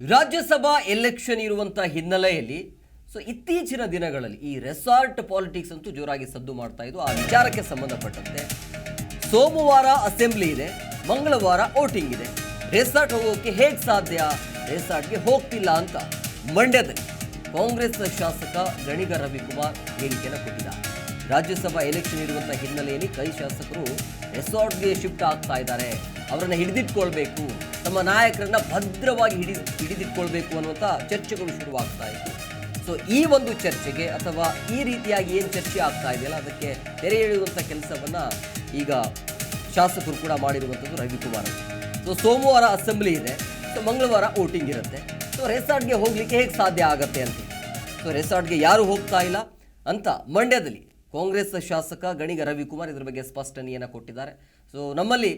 Rajya Sabha election ಇರುವಂಥ ಹಿನ್ನೆಲೆಯಲ್ಲಿ so ಇತ್ತೀಚಿನ ದಿನಗಳಲ್ಲಿ ಈ ರೆಸಾರ್ಟ್ ಪಾಲಿಟಿಕ್ಸ್ ಅಂತೂ ಜೋರಾಗಿ ಸದ್ದು ಮಾಡ್ತಾ ಇದ್ದು, ಆ ವಿಚಾರಕ್ಕೆ ಸಂಬಂಧಪಟ್ಟಂತೆ ಸೋಮವಾರ ಅಸೆಂಬ್ಲಿ ಇದೆ, ಮಂಗಳವಾರ ವೋಟಿಂಗ್ ಇದೆ. ರೆಸಾರ್ಟ್ ಹೋಗೋಕೆ ಹೇಗೆ ಸಾಧ್ಯ? ರೆಸಾರ್ಟ್ಗೆ ಹೋಗ್ತಿಲ್ಲ ಅಂತ ಮಂಡ್ಯದಲ್ಲಿ ಕಾಂಗ್ರೆಸ್ ಶಾಸಕ ಗಣಿಗ ರವಿಕುಮಾರ್ ಹೇಳಿಕೆಯನ್ನು ಕೊಟ್ಟಿದ್ದಾರೆ. ರಾಜ್ಯಸಭಾ ಎಲೆಕ್ಷನ್ ಇರುವಂಥ ಹಿನ್ನೆಲೆಯಲ್ಲಿ ಕೈ ಶಾಸಕರು ರೆಸಾರ್ಟ್ಗೆ ಶಿಫ್ಟ್ ಆಗ್ತಾ ಇದ್ದಾರೆ. ಅವರನ್ನ ಹಿಡಿದಿಟ್ಕೊಳ್ಬೇಕು, ತಮ್ಮ ನಾಯಕರನ್ನ ಭದ್ರವಾಗಿ ಹಿಡಿ, ಹಿಡಿದಿಟ್ಕೊಳ್ಬೇಕು ಅನ್ನುವಂಥ ಚರ್ಚೆಗಳು ಶುರುವಾಗ್ತಾ ಇತ್ತು ಸೊ ಈ ಒಂದು ಚರ್ಚೆಗೆ ಅಥವಾ ಈ ರೀತಿಯಾಗಿ ಏನು ಚರ್ಚೆ ಆಗ್ತಾ ಇದೆಯಲ್ಲ, ಅದಕ್ಕೆ ತೆರೆ ಎಳೆಯುವಂಥ ಕೆಲಸವನ್ನ ಈಗ ಶಾಸಕರು ಕೂಡ ಮಾಡಿರುವಂಥದ್ದು ರವಿಕುಮಾರ್. ಸೊ ಸೋಮವಾರ ಅಸೆಂಬ್ಲಿ ಇದೆ. ಸೊ ಮಂಗಳವಾರ ವೋಟಿಂಗ್ ಇರುತ್ತೆ. ಸೊ ರೆಸಾರ್ಟ್ಗೆ ಹೋಗಲಿಕ್ಕೆ ಹೇಗೆ ಸಾಧ್ಯ ಆಗತ್ತೆ ಅಂತ. ಸೊ ರೆಸಾರ್ಟ್ಗೆ ಯಾರು ಹೋಗ್ತಾ ಇಲ್ಲ ಅಂತ ಮಂಡ್ಯದಲ್ಲಿ ಕಾಂಗ್ರೆಸ್ ಶಾಸಕ ಗಣಿಗ ರವಿಕುಮಾರ್ ಇದ್ರ ಬಗ್ಗೆ ಸ್ಪಷ್ಟನೆಯನ್ನು ಕೊಟ್ಟಿದ್ದಾರೆ. ಸೊ ನಮ್ಮಲ್ಲಿ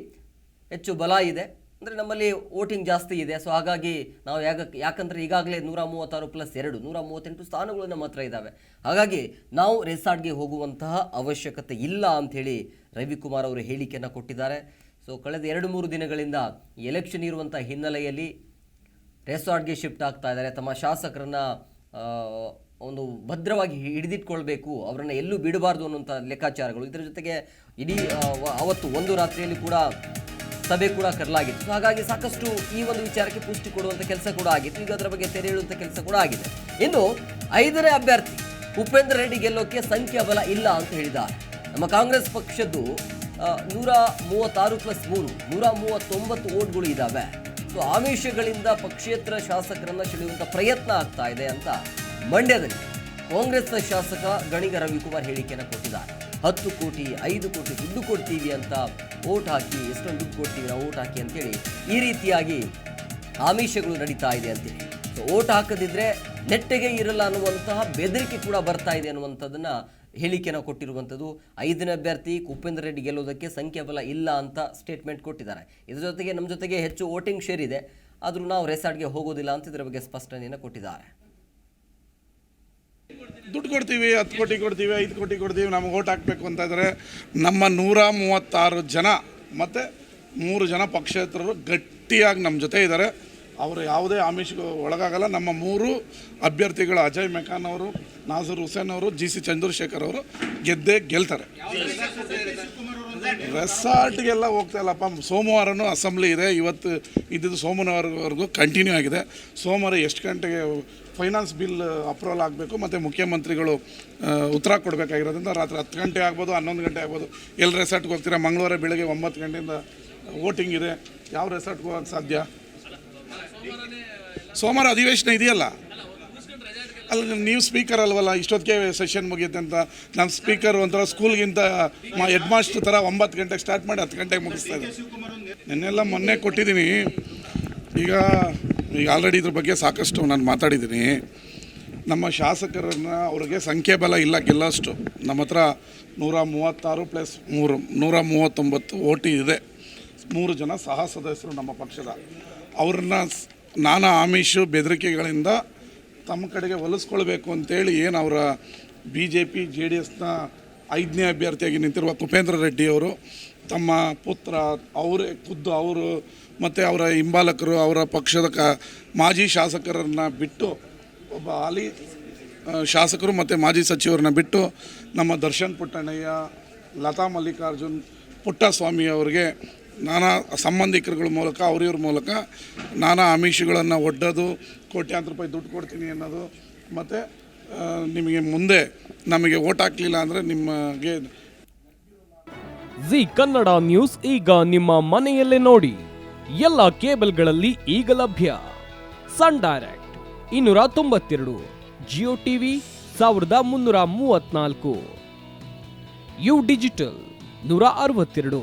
ಹೆಚ್ಚು ಬಲ ಇದೆ. ಅಂದರೆ ನಮ್ಮಲ್ಲಿ ವೋಟಿಂಗ್ ಜಾಸ್ತಿ ಇದೆ. ಸೊ ಹಾಗಾಗಿ ನಾವು ಯಾಕೆ ಯಾಕಂದರೆ ಈಗಾಗಲೇ ನೂರ ಮೂವತ್ತಾರು ಪ್ಲಸ್ ಎರಡು ನೂರ ಮೂವತ್ತೆಂಟು ಸ್ಥಾನಗಳು ನಮ್ಮ ಹತ್ರ ಇದ್ದಾವೆ ಹಾಗಾಗಿ ನಾವು ರೆಸಾರ್ಟ್ಗೆ ಹೋಗುವಂತಹ ಅವಶ್ಯಕತೆ ಇಲ್ಲ ಅಂಥೇಳಿ ರವಿಕುಮಾರ್ ಅವರು ಹೇಳಿಕೆಯನ್ನು ಕೊಟ್ಟಿದ್ದಾರೆ. ಸೊ ಕಳೆದ ಎರಡು ಮೂರು ದಿನಗಳಿಂದ ಎಲೆಕ್ಷನ್ ಇರುವಂಥ ಹಿನ್ನೆಲೆಯಲ್ಲಿ ರೆಸಾರ್ಟ್ಗೆ ಶಿಫ್ಟ್ ಆಗ್ತಾ ಇದ್ದಾರೆ. ತಮ್ಮ ಶಾಸಕರನ್ನು ಒಂದು ಭದ್ರವಾಗಿ ಹಿಡಿದಿಟ್ಕೊಳ್ಬೇಕು, ಅವರನ್ನು ಎಲ್ಲೂ ಬಿಡಬಾರ್ದು ಅನ್ನುವಂಥ ಲೆಕ್ಕಾಚಾರಗಳು. ಇದರ ಜೊತೆಗೆ ಇಡೀ ಅವತ್ತು ಒಂದು ರಾತ್ರಿಯಲ್ಲಿ ಕೂಡ ಸಭೆ ಕೂಡ ಕರೆಲಾಗಿತ್ತು. ಹಾಗಾಗಿ ಸಾಕಷ್ಟು ಈ ಒಂದು ವಿಚಾರಕ್ಕೆ ಪುಷ್ಟಿ ಕೊಡುವಂಥ ಕೆಲಸ ಕೂಡ ಆಗಿತ್ತು. ಈಗ ಅದರ ಬಗ್ಗೆ ತೆರೆ ಹೇಳುವಂಥ ಕೆಲಸ ಕೂಡ ಆಗಿದೆ. ಇನ್ನು ಐದನೇ ಅಭ್ಯರ್ಥಿ ಉಪೇಂದ್ರ ರೆಡ್ಡಿ ಗೆಲ್ಲೋಕೆ ಸಂಖ್ಯಾಬಲ ಇಲ್ಲ ಅಂತ ಹೇಳಿದ್ದಾರೆ. ನಮ್ಮ ಕಾಂಗ್ರೆಸ್ ಪಕ್ಷದ್ದು ನೂರ ಮೂವತ್ತಾರು ಪ್ಲಸ್ ಮೂರು, ನೂರ ಮೂವತ್ತೊಂಬತ್ತು ಓಟ್ಗಳು ಇದ್ದಾವೆ ಸೊ ಆಮಿಷಗಳಿಂದ ಪಕ್ಷೇತರ ಶಾಸಕರನ್ನು ಸೆಳೆಯುವಂಥ ಪ್ರಯತ್ನ ಆಗ್ತಾ ಇದೆ ಅಂತ ಮಂಡ್ಯದಲ್ಲಿ ಕಾಂಗ್ರೆಸ್ನ ಶಾಸಕ ಗಣಿಗ ರವಿಕುಮಾರ್ ಹೇಳಿಕೆಯನ್ನು ಕೊಟ್ಟಿದ್ದಾರೆ. ಹತ್ತು ಕೋಟಿ, ಐದು ಕೋಟಿ ದುಡ್ಡು ಕೊಡ್ತೀವಿ ಅಂತ ಓಟ್ ಹಾಕಿ, ಎಷ್ಟೊಂದು ದುಡ್ಡು ಕೊಡ್ತೀವಿ ನಾವು ಓಟ್ ಹಾಕಿ ಅಂತೇಳಿ ಈ ರೀತಿಯಾಗಿ ಆಮಿಷಗಳು ನಡೀತಾ ಇದೆ ಅಂತೇಳಿ. ಸೊ ಓಟ್ ಹಾಕದಿದ್ರೆ ನೆಟ್ಟಗೆ ಇರಲ್ಲ ಅನ್ನುವಂತಹ ಬೆದರಿಕೆ ಕೂಡ ಬರ್ತಾ ಇದೆ ಅನ್ನುವಂಥದ್ದನ್ನ ಹೇಳಿಕೆಯನ್ನು ಕೊಟ್ಟಿರುವಂಥದ್ದು. ಐದನೇ ಅಭ್ಯರ್ಥಿ ಉಪೇಂದ್ರ ರೆಡ್ಡಿ ಗೆಲ್ಲೋದಕ್ಕೆ ಸಂಖ್ಯಾಬಲ ಇಲ್ಲ ಅಂತ ಸ್ಟೇಟ್ಮೆಂಟ್ ಕೊಟ್ಟಿದ್ದಾರೆ. ಇದರ ಜೊತೆಗೆ ನಮ್ಮ ಜೊತೆಗೆ ಹೆಚ್ಚು ವೋಟಿಂಗ್ ಶೇರ್ ಇದೆ. ಆದರೂ ನಾವು ರೆಸಾರ್ಟ್ಗೆ ಹೋಗೋದಿಲ್ಲ ಅಂತ ಇದರ ಬಗ್ಗೆ ಸ್ಪಷ್ಟನೆಯನ್ನು ಕೊಟ್ಟಿದ್ದಾರೆ. ದುಡ್ಡು ಕೊಡ್ತೀವಿ, ಹತ್ತು ಕೋಟಿ ಕೊಡ್ತೀವಿ, ಐದು ಕೋಟಿ ಕೊಡ್ತೀವಿ, ನಮಗೆ ಓಟ್ ಹಾಕಬೇಕು ಅಂತ ಇದ್ದಾರೆ ನಮ್ಮ ನೂರ ಮೂವತ್ತಾರು ಜನ ಮತ್ತು ಮೂರು ಜನ ಪಕ್ಷೇತರರು ಗಟ್ಟಿಯಾಗಿ ನಮ್ಮ ಜೊತೆ ಇದ್ದಾರೆ. ಅವರು ಯಾವುದೇ ಆಮಿಷಗೂ ಒಳಗಾಗಲ್ಲ. ನಮ್ಮ ಮೂರು ಅಭ್ಯರ್ಥಿಗಳು ಅಜಯ್ ಮೆಖಾನ್ ಅವರು, ನಾಸರ್ ಹುಸೇನ್ ಅವರು, ಜಿ ಸಿ ಚಂದ್ರಶೇಖರ್ ಅವರು ಗೆದ್ದೇ ಗೆಲ್ತಾರೆ. ರೆಸಾರ್ಟ್ಗೆಲ್ಲ ಹೋಗ್ತಾ ಇಲ್ಲಪ್ಪ. ಸೋಮವಾರನೂ ಅಸೆಂಬ್ಲಿ ಇದೆ. ಇವತ್ತು ಇದ್ದಿದ್ದು ಸೋಮವಾರವರೆಗೂ ಕಂಟಿನ್ಯೂ ಆಗಿದೆ. ಸೋಮವಾರ ಎಷ್ಟು ಗಂಟೆಗೆ ಫೈನಾನ್ಸ್ ಬಿಲ್ ಅಪ್ರೂವಲ್ ಆಗಬೇಕು ಮತ್ತು ಮುಖ್ಯಮಂತ್ರಿಗಳು ಉತ್ತರ ಕೊಡಬೇಕಾಗಿರೋದ್ರಿಂದ ರಾತ್ರಿ ಹತ್ತು ಗಂಟೆ ಆಗ್ಬೋದು, ಹನ್ನೊಂದು ಗಂಟೆ ಆಗ್ಬೋದು. ಎಲ್ಲಿ ರೆಸಾರ್ಟ್ಗೆ ಹೋಗ್ತೀರಾ? ಮಂಗಳವಾರ ಬೆಳಗ್ಗೆ ಒಂಬತ್ತು ಗಂಟೆಯಿಂದ ವೋಟಿಂಗ್ ಇದೆ. ಯಾವ ರೆಸಾರ್ಟ್ಗೆ ಹೋಗೋಕ್ಕೆ ಸಾಧ್ಯ? ಸೋಮವಾರ ಅಧಿವೇಶನ ಇದೆಯಲ್ಲ? ಅಲ್ಲ ನೀವು ಸ್ಪೀಕರ್ ಅಲ್ವಲ್ಲ, ಇಷ್ಟೊತ್ತಿಗೆ ಸೆಷನ್ ಮುಗಿಯುತ್ತೆ ಅಂತ. ನಾನು ಸ್ಪೀಕರ್ ಒಂಥರ ಸ್ಕೂಲ್ಗಿಂತ ಹೆಡ್ ಮಾಸ್ಟರ್ ಥರ ಒಂಬತ್ತು ಗಂಟೆಗೆ ಸ್ಟಾರ್ಟ್ ಮಾಡಿ ಹತ್ತು ಗಂಟೆಗೆ ಮುಗಿಸ್ತಾ ಇದೆ ನಿನ್ನೆಲ್ಲ ಮೊನ್ನೆ ಕೊಟ್ಟಿದ್ದೀನಿ. ಈಗ ಈಗ ಆಲ್ರೆಡಿ ಇದ್ರ ಬಗ್ಗೆ ಸಾಕಷ್ಟು ನಾನು ಮಾತಾಡಿದ್ದೀನಿ. ನಮ್ಮ ಶಾಸಕರನ್ನು ಅವ್ರಿಗೆ ಸಂಖ್ಯೆ ಬಲ ಇಲ್ಲ ಗೆಲ್ಲೋಷ್ಟು. ನಮ್ಮ ಹತ್ರ ನೂರ ಮೂವತ್ತಾರು ಪ್ಲಸ್ ಮೂರು, ನೂರ ಮೂವತ್ತೊಂಬತ್ತು ಓಟಿ ಇದೆ. ಮೂರು ಜನ ಸಹ ಸದಸ್ಯರು ನಮ್ಮ ಪಕ್ಷದ. ಅವ್ರನ್ನ ನಾನಾ ಆಮಿಷು ಬೆದರಿಕೆಗಳಿಂದ ತಮ್ಮ ಕಡೆಗೆ ಒಲಿಸ್ಕೊಳ್ಬೇಕು ಅಂತೇಳಿ ಏನು ಅವರ B J P J D ಎಸ್ನ ಐದನೇ ಅಭ್ಯರ್ಥಿಯಾಗಿ ನಿಂತಿರುವ ಕುಪೇಂದ್ರ ರೆಡ್ಡಿ ಅವರು, ತಮ್ಮ ಪುತ್ರ, ಅವರೇ ಖುದ್ದು ಅವರು, ಮತ್ತು ಅವರ ಹಿಂಬಾಲಕರು, ಅವರ ಪಕ್ಷದ ಕ ಮಾಜಿ ಶಾಸಕರನ್ನು ಬಿಟ್ಟು ಒಬ್ಬ ಹಾಲಿ ಶಾಸಕರು ಮತ್ತು ಮಾಜಿ ಸಚಿವರನ್ನ ಬಿಟ್ಟು ನಮ್ಮ ದರ್ಶನ್ ಪುಟ್ಟಣ್ಣಯ್ಯ, ಲತಾ ಮಲ್ಲಿಕಾರ್ಜುನ್ ಪುಟ್ಟಸ್ವಾಮಿ ಅವರಿಗೆ ನಾನಾ ಸಂಬಂಧಿಕರುಗಳ ಮೂಲಕ, ಅವರಿವ್ರ ಮೂಲಕ ನಾನಾ ಆಮಿಷಗಳನ್ನು ಒಡ್ಡೋದು, ಕೋಟ್ಯಾಂತರ ರೂಪಾಯಿ ದುಡ್ಡು ಕೊಡ್ತೀನಿ ಅನ್ನೋದು, ಮತ್ತು ನಿಮಗೆ ಮುಂದೆ ನಮಗೆ ಓಟ್ ಹಾಕಲಿಲ್ಲ ಅಂದರೆ ನಿಮಗೆ ಜಿ ಕನ್ನಡ ನ್ಯೂಸ್ ಈಗ ನಿಮ್ಮ ಮನೆಯಲ್ಲೇ ನೋಡಿ. ಎಲ್ಲ ಕೇಬಲ್ಗಳಲ್ಲಿ ಈಗ ಲಭ್ಯ. ಸನ್ ಡೈರೆಕ್ಟ್ ಇನ್ನೂರ ತೊಂಬತ್ತೆರಡು, ಜಿಯೋ ಟಿವಿ ಸಾವಿರದ ಮುನ್ನೂರ ಮೂವತ್ತ್ನಾಲ್ಕು. ಯು ಡಿಜಿಟಲ್ ನೂರ ಅರವತ್ತೆರಡು.